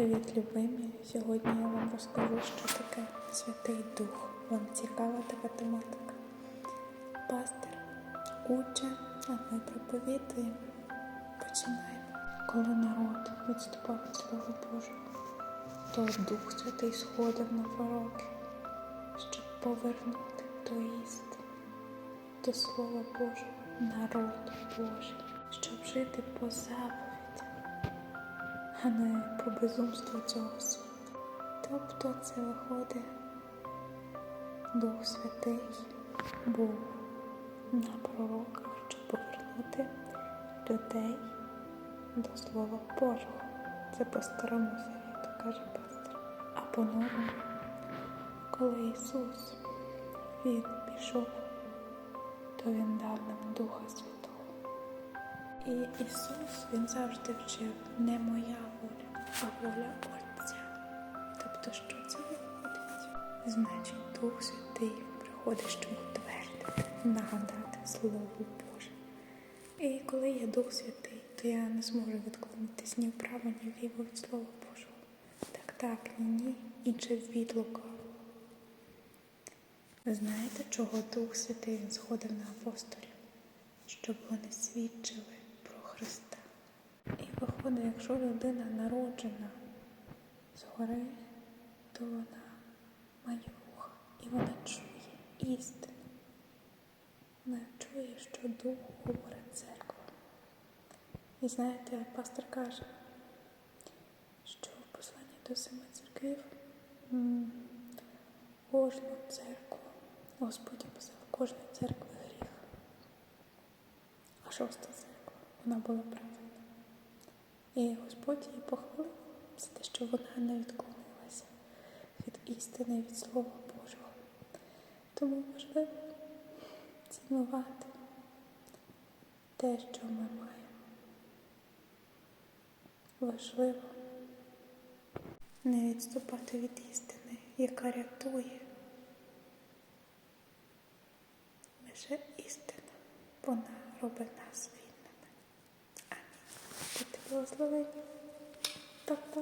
Привіт, любимі! Сьогодні я вам розкажу, що таке Святий Дух. Вам цікава така тематика. Пастир уче, а ми проповідуємо. Починаємо. Коли народ відступав від Слова Божого, то Дух Святий сходив на пророки, щоб повернути до істини, до Слова Божого, народ Божий, щоб жити по заповідях а не по безумству цього світу. Тобто це виходить Дух Святий був на пророках, щоб повернути людей до Слова Божого. Це по старому завіту, каже пастор. А по новому, коли Ісус Він пішов, то Він дав нам Духа Святого. І Ісус Він завжди вчив не моя воля, а воля Отця. Тобто, що це виходить? Значить, Дух Святий приходить, щоб утвердити, нагадати Слово Боже. І коли є Дух Святий, то я не зможу відклонитись ні вправо, ні вліво від Слова Божого. Так, так, ні, ні, інше від лукавого. Знаєте, чого Дух Святий він сходив на апостолів? Щоб вони свідчили Христа. І виходить, якщо людина народжена згори, то вона має вуха і вона чує істину. Вона чує, що Дух говорить церква. І знаєте, пастор каже, що в посланні до семи церквів кожну церкву, Господь описав кожної церкви гріх. А шоста церква, вона була правильна. І Господь її похвалив за те, що вона не відклонилася від істини, від Слова Божого. Тому важливо цінувати те, що ми маємо. Важливо не відступати від істини, яка рятує. Лише істина, вона робить нас Будьте благословені. Па-па.